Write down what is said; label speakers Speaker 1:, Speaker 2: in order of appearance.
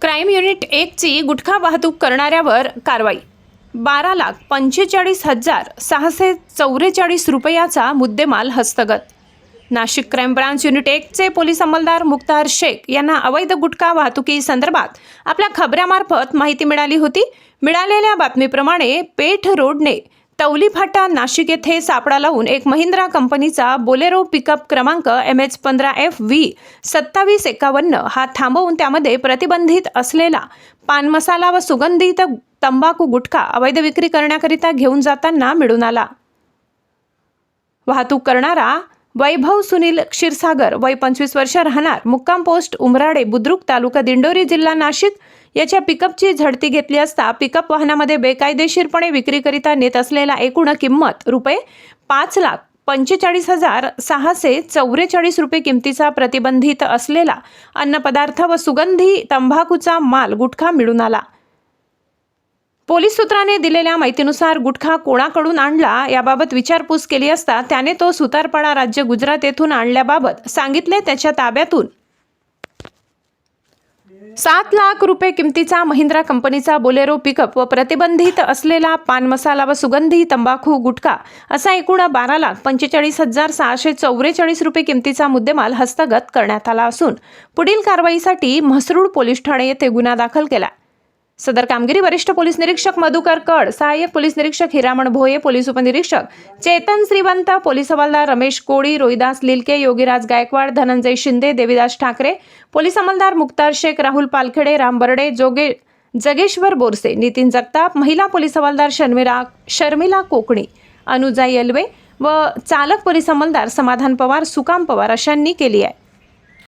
Speaker 1: Crime unit एकची गुटखा वाहतूक करणाऱ्यावर कारवाई. बारा लाख पंचेचाळीस हजार सहाशे चौवेचाळीस रुपयाचा मुद्देमाल हस्तगत. नाशिक क्राईम ब्रांच युनिट एकचे पोलीस अंमलदार मुक्तार शेख यांना अवैध गुटखा वाहतुकी संदर्भात आपल्या खबऱ्यामार्फत माहिती मिळाली होती. मिळालेल्या बातमीप्रमाणे पेठ रोडने तवली फाटा नाशिक येथे सापळा लावून एक महिंद्रा कंपनीचा बोलेरो पिकअप क्रमांक एम एच पंधरा एफ व्ही सत्तावीस एकावन्न हा थांबवून त्यामध्ये प्रतिबंधित असलेला पान मसाला व सुगंधित तंबाखू गुटखा अवैध विक्री करण्याकरिता घेऊन जाताना मिळून आला. वाहतूक करणारा वैभव सुनील क्षीरसागर वय पंचवीस वर्ष राहणार मुक्काम पोस्ट उमराडे बुद्रुक तालुका दिंडोरी जिल्हा नाशिक याच्या पिकअपची झडती घेतली असता पिकअप वाहनामध्ये बेकायदेशीरपणे विक्रीकरिता नेत असलेला एकूण किंमत रुपये पाच लाख पंचेचाळीस हजार सहाशे चौवेचाळीस रुपये किमतीचा प्रतिबंधित असलेला अन्नपदार्थ व सुगंधी तंबाखूचा माल गुटखा मिळून आला. पोलीस सूत्राने दिलेल्या माहितीनुसार गुटखा कोणाकडून आणला याबाबत विचारपूस केली असता त्याने तो सुतारपाडा राज्य गुजरात येथून आणल्याबाबत सांगितले. त्याच्या ताब्यातून सात लाख रुपये किमतीचा महिंद्रा कंपनीचा बोलेरो पिकअप व प्रतिबंधित असलेला पान मसाला व सुगंधी तंबाखू गुटखा असा एकूण बारा लाख पंचेचाळीस हजार सहाशे चौवेचाळीस रुपये किमतीचा मुद्देमाल हस्तगत करण्यात आला असून पुढील कारवाईसाठी म्हसरूड पोलीस ठाणे येथे गुन्हा दाखल केला. सदर कामगिरी वरिष्ठ पोलीस निरीक्षक मधुकर कड सहाय्यक पोलीस निरीक्षक हिरामण भोये पोलीस उपनिरीक्षक चेतन श्रीवंत पोलीस हवालदार रमेश कोळी रोहिदास लिलके योगीराज गायकवाड धनंजय शिंदे देवीदास ठाकरे पोलीस अंमलदार मुक्तार शेख राहुल पालखेडे राम बर्डे जोगे जगेश्वर बोरसे नितीन जगताप महिला पोलीस हवालदार शर्मिला शर्मिला कोकणी अनुजा येलवे व चालक पोलीस अंमलदार समाधान पवार सुकाम पवार अशांनी केली आहे.